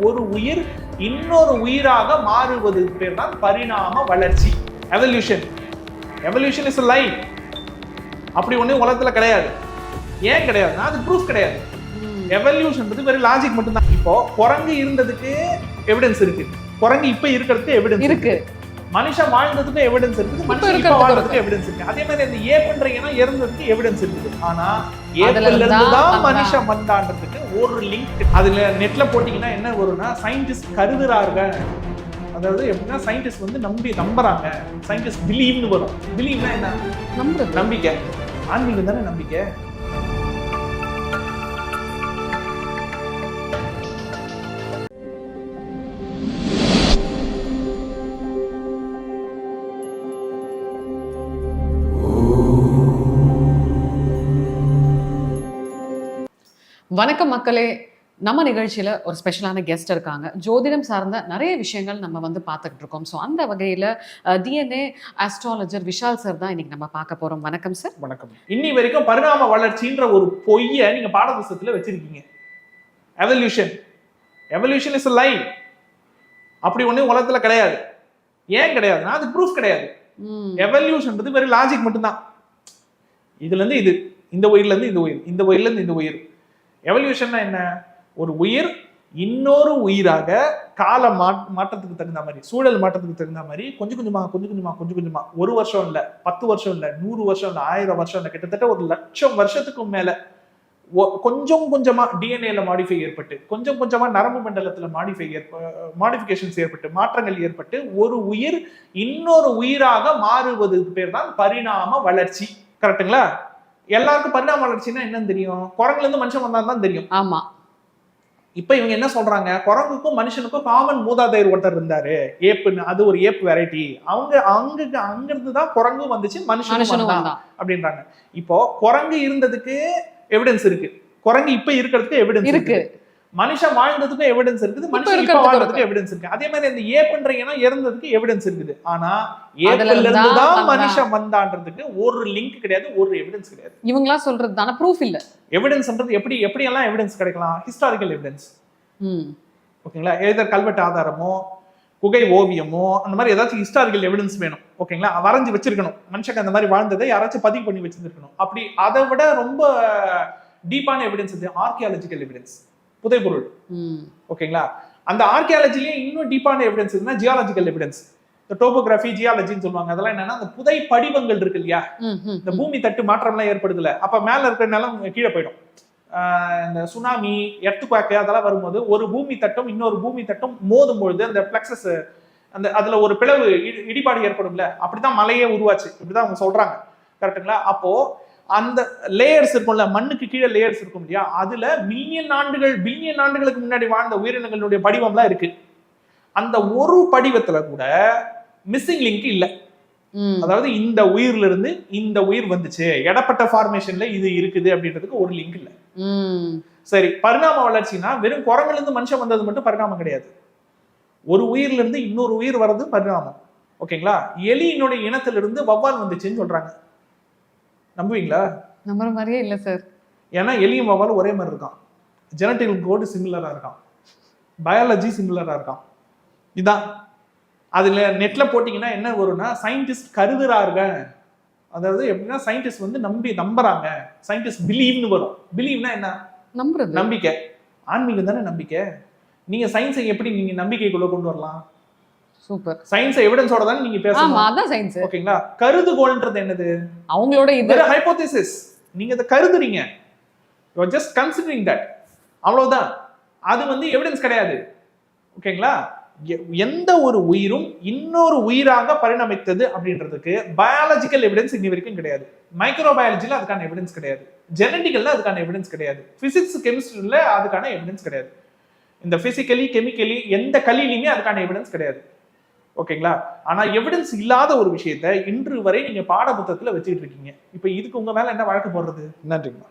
ஒரு உயிர் இன்னொரு உயிராக மாறுவது பேர் தான் பரிணாம வளர்ச்சி. எவல்யூஷன் எவல்யூஷன் இஸ் லைஃப் அப்படி ஒன்று உலகத்தில் கிடையாது. ஏன் கிடையாதுன்னா அது ப்ரூஃப் கிடையாது. எவல்யூஷன்றது வெறும் லாஜிக் மட்டும்தான். இப்போ குரங்கு இருந்ததுக்கு எவிடன்ஸ் இருக்கு. குரங்கு இப்போ இருக்கிறதுக்கு எவிடன்ஸ் இருக்கு. மனுஷன் வாழ்ந்ததுக்கு எவிடன்ஸ் இருக்குது மனுஷன் வாழ்றதுக்கு எவிடன்ஸ் இருக்கு. அதே மாதிரி அந்த ஏப்புன்ற இனம் இறந்ததுக்கு எவிடன்ஸ் இருக்குது. ஆனா இருந்தா தான். மனுஷன் வந்தான்றதுக்கு ஒரு லிங்க் அதுல நெட்ல போட்டீங்கன்னா என்ன வரும்னா சயின்டிஸ்ட் கருதுறாங்க. அதாவது எப்படின்னா சயின்டிஸ்ட் வந்து நம்பி நம்புறாங்க. சயின்டிஸ்ட் பிலீவ்னு வரும். பிலீவ்னா என்ன? நம்புறது. நம்பிக்கை. ஆன்மீகம் தானே நம்பிக்கை? வணக்கம் மக்களே. நம்ம நிகழ்ச்சியில ஒரு ஸ்பெஷலான கெஸ்ட் இருக்காங்க. ஜோதிடம் சார்ந்த நிறைய விஷயங்கள் நம்ம வந்து பார்த்துக்கிட்டு இருக்கோம். ஸோ அந்த வகையில டிஎன்ஏ ஆஸ்ட்ராலஜர் விஷால் சார் தான் இன்னைக்கு நம்ம பார்க்க போறோம். வணக்கம் சார் வணக்கம். இன்னி வரைக்கும் பரிணாம வளர்ச்சின்ற ஒரு பொய்யை நீங்க பாடப்புஸ்தகத்துல வச்சிருக்கீங்க. எவல்யூஷன் எவல்யூஷன் இஸ் லைஃப் அப்படி ஒண்ணு உலகத்துல கிடையாது. ஏன் கிடையாதுன்னா அது ப்ரூஃப் கிடையாது. எவல்யூஷன்றது வெறும் லாஜிக் மட்டும்தான். இதுல இருந்து இது இந்த உயிர்ல இருந்து இந்த உயிர் இந்த உயிர்ல இருந்து இந்த உயிர். எவல்யூஷன்னா என்ன? ஒரு உயிர் இன்னொரு உயிராக கால மா- மாற்றத்துக்கு தகுந்த மாதிரி சூழல் மாற்றத்துக்கு தகுந்த மாதிரி கொஞ்சம் கொஞ்சமாக கொஞ்சம் கொஞ்சமாக கொஞ்சம் கொஞ்சமாக ஒரு வருஷம் இல்லை பத்து வருஷம் இல்லை நூறு வருஷம் இல்லை ஆயிரம் வருஷம் இல்லை கிட்டத்தட்ட ஒரு லட்சம் வருஷத்துக்கும் மேலே ஒ- கொஞ்சம் கொஞ்சமாக டிஎன்ஏல மாடிஃபை ஏற்பட்டு கொஞ்சம் கொஞ்சமாக நரம்பு மண்டலத்தில் மாடிஃபை ஏற்ப மாடிஃபிகேஷன்ஸ் ஏற்பட்டு மாற்றங்கள் ஏற்பட்டு ஒரு உயிர் இன்னொரு உயிராக மாறுவதற்கு பேர் தான் பரிணாம வளர்ச்சி. கரெக்ட்டுங்களா எல்லாருக்கும் பரிணாம வளர்ச்சின்னா என்னன்னு தெரியும்? குரங்குல இருந்து மனுஷன் வந்தா தான் தெரியும். ஆமா. இப்ப இவங்க என்ன சொல்றாங்க? குரங்குக்கும் மனுஷனுக்கும் காமன் மூதாதையர் ஒருத்தர் இருந்தாரு. ஏப்புன்னு அது ஒரு ஏப்பு வெரைட்டி அவங்க அங்க அங்க இருந்து தான் குரங்கு வந்துச்சு மனுஷனும் வந்தான் அப்படின்றாங்க. இப்போ குரங்கு இருந்ததுக்கு எவிடன்ஸ் இருக்கு. குரங்கு இப்ப இருக்கிறதுக்கு எவிடன்ஸ் இருக்கு. மனுஷன் வாழ்ந்ததுக்கும் எவிடன்ஸ் இருக்குது மனுஷன் இப்ப வாழ்றதுக்கு எவிடன்ஸ் இருக்கு. அதே மாதிரி அந்த ஏப்புன்ற இனம் இறந்ததுக்கு எவிடன்ஸ் இருக்குது. ஆனா ஏப்ரல்ல இருந்து தான். மனுஷன் வந்தான்றதுக்கு ஒரு லிங்க் கிடையாது ஒரு எவிடன்ஸ் கிடையாது. இவங்களா சொல்றது தானே ப்ரூஃப் இல்ல. எவிடன்ஸ்ன்றது எப்படி எப்படி எல்லாம் எவிடன்ஸ் கிடைக்கலாம்? ஹிஸ்டாரிக்கல் எவிடன்ஸ் ஓகேங்களா? ஏதர் கல்வெட்டு ஆதாரமோ குகை ஓவியமோ அந்த மாதிரி ஏதாச்சும் ஹிஸ்டாரிக்கல் எவிடன்ஸ் வேணும். ஓகேங்களா? வரைஞ்சு வச்சிருக்கணும். மனுஷங்க அந்த மாதிரி வாழ்ந்ததை யாராச்சும் பதிவு பண்ணி வச்சிருக்கணும் அப்படி அதை விட ரொம்ப டீப்பான எவிடன்ஸ் இது ஆர்கியாலஜிக்கல் எவிடன்ஸ் புதைபொருள். ம். ஓகேங்களா? அந்த ஆர்கியாலஜிலேயே இன்னும் டீப்பான எவிடன்ஸ் இருக்குன்னா ஜியாலஜிக்கல் எவிடன்ஸ் இந்த டோபோகிராஃபி ஜியாலஜின்னு சொல்லுவாங்க. அதெல்லாம் என்னன்னா அந்த புதை படிவங்கள் இருக்கு இல்லையா? இந்த பூமி தட்டு மாற்றம்லாம் ஏற்படுதுல. அப்ப மேல இருக்கிற நிலம் கீழே போயிடும். இந்த சுனாமி எர்த்துக்வாக்கு அதெல்லாம் வரும்போது ஒரு பூமி தட்டும் இன்னொரு பூமி தட்டும் மோதும் பொழுது அந்த பிளக்சஸ் அந்த அதுல ஒரு பிளவு இடி- இடிபாடு ஏற்படும்ல. அப்படிதான் மலையே உருவாச்சு. இப்படிதான் அவங்க சொல்றாங்க. கரெக்ட்டுங்களா அப்போ அந்த லேயர்ஸ் இருக்கும்ல மண்ணுக்கு கீழே லேயர்ஸ் இருக்கும் இல்லையா? அதுல மில்லியன் ஆண்டுகள் பில்லியன் ஆண்டுகளுக்கு முன்னாடி வாழ்ந்த உயிரினங்களுடைய படிவம்லாம் இருக்கு. அந்த ஒரு படிவத்துல கூட மிஸ்ஸிங் லிங்க் இல்ல. அதாவது இந்த உயிர்ல இருந்து இந்த உயிர் வந்துச்சு. இடப்பட்ட ஃபார்மேஷன்ல இது இருக்குது அப்படின்றதுக்கு ஒரு லிங்க் இல்ல. சரி பரிணாம வளர்ச்சினா வெறும் குரங்குல இருந்து மனுஷன் வந்தது மட்டும் பரிணாமம் கிடையாது. ஒரு உயிர்ல இருந்து இன்னொரு உயிர் வர்றது பரிணாமம். ஓகேங்களா? எலியினுடைய இனத்துல இருந்து வவ்வால் வந்துச்சுன்னு சொல்றாங்க. நம்புவீங்களா? நம்புற மாதிரியே இல்ல சார் ஏன்னா எலியும் வவ்வாலும் ஒரே மாதிரி இருக்கான். ஜெனட்டிக் கோடு சிமிலரா இருக்கான். பயாலஜி சிமிலரா இருக்கான். இதான். அதுல நெட்ல போட்டீங்கன்னா என்ன வரும்னா சயின்டிஸ்ட் கருதுறாங்க. அதாவது எப்படின்னா சயின்டிஸ்ட் வந்து நம்பி நம்புறாங்க. சயின்டிஸ்ட் பிலீவ்னு வரும். பிலீவ்னா என்ன? நம்புறது. நம்பிக்கை. ஆன்மீகம் தானே நம்பிக்கை. நீங்க சயின்ஸை எப்படி நீங்க நம்பிக்கைக்குள்ள கொண்டு வரலாம்? சூப்பர். சயின்ஸை எவிடன்ஸோட தானே நீங்க ஆமா பேசணும் அதான் சயின்ஸ் ஓகேங்களா? கருதுகோள்ன்றது என்னது? அவங்களோட இது ஹைப்போதிசிஸ் நீங்க இதை கருதுறீங்க. யூ ஜஸ்ட் கன்சிடரிங் தட் அவ்வளவுதான். அது வந்து எவிடன்ஸ் கிடையாது. ஓகேங்களா? எந்த ஒரு உயிரும் இன்னொரு உயிராக பரிணமித்தது அப்படின்றதுக்கு பயாலஜிக்கல் எவிடன்ஸ் இன்னி வரைக்கும் கிடையாது. மைக்ரோபயாலஜில அதுக்கான எவிடன்ஸ் கிடையாது. ஜெனட்டிக்கல்ல அதுக்கான எவிடன்ஸ் கிடையாது. பிசிக்ஸ் கெமிஸ்ட்ரியில அதுக்கான எவிடன்ஸ் கிடையாது. இந்த பிசிக்கலி கெமிக்கலி எந்த கலியிலுமே அதுக்கான எவிடன்ஸ் கிடையாது. ஓகேங்களா? ஆனா எவிடன்ஸ் இல்லாத ஒரு விஷயத்த இன்று வரை நீங்க பாட புத்தகத்துல வச்சுட்டு இருக்கீங்க. இப்ப இதுக்கு உங்க மேல என்ன வழக்கு போடுறது? நன்றிங்கம்மா